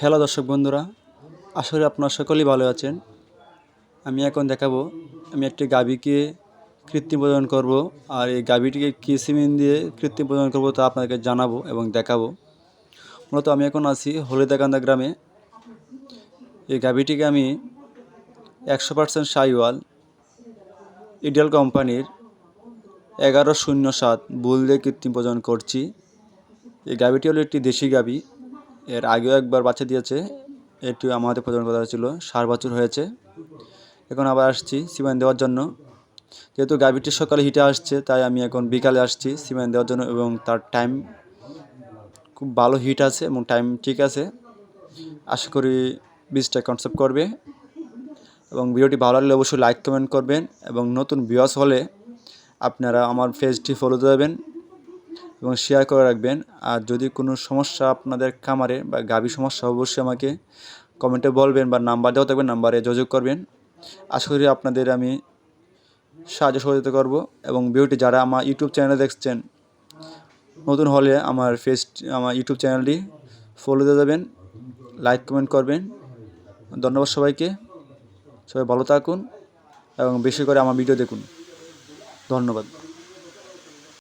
Hello দর্শক বন্ধুরা করি আপনারা সকলেই ভালো আছেন। আমি এখন দেখাবো, আমি একটি গাভীকে কৃত্রিম প্রজনন করব, আর এই গাভীটিকে কী সিমেন্ট দিয়ে কৃত্রিম প্রজনন করব তা আপনাদেরকে জানাব এবং দেখাবো। মূলত আমি এখন আছি হলিদাকান্দা গ্রামে। এই গাভীটিকে আমি একশো পার্সেন্ট সাইওয়াল ইডিয়াল কোম্পানির এগারো শূন্য সাত বুল দিয়ে কৃত্রিম প্রজনন করছি। এই গাভীটি হলো একটি দেশি গাভী। এর আগেও একবার বাচ্চা দিয়েছে। এটি আমাদের প্রজনন করা হয়েছিল সার বছর হয়েছে। এখন আবার আসছি সিমেন্ট দেওয়ার জন্য। যেহেতু গাভীটি সকালে হিটে আসছে, তাই আমি এখন বিকালে আসছি সিমেন্ট দেওয়ার জন্য এবং তার টাইম খুব ভালো হিট আছে এবং টাইম ঠিক আছে। আশা করি বীজটা কনসেপ্ট করবে। এবং ভিডিওটি ভালো লাগলে অবশ্যই লাইক কমেন্ট করবেন এবং নতুন ভিউয়ার্স হলে আপনারা আমার পেজটি ফলো দেবেন। এবং শেয়ার করে রাখবেন। আর যদি কোনো সমস্যা আপনাদের খামারে বা গাভী সমস্যা অবশ্যই আমাকে কমেন্টে বলবেন বা নাম্বার দেওয়া থাকবে, নাম্বারে যোগাযোগ করবেন। আশা করি আপনাদের আমি সাহায্য সহযোগিতা করব এবং ভিডিওটি যারা আমার ইউটিউব চ্যানেলে দেখছেন, নতুন হলে আমার ফেস আমার ইউটিউব চ্যানেলটি ফলো দিয়ে দেবেন লাইক কমেন্ট করবেন। ধন্যবাদ সবাইকে। সবাই ভালো থাকুন এবং বেশি করে আমার ভিডিও দেখুন। ধন্যবাদ।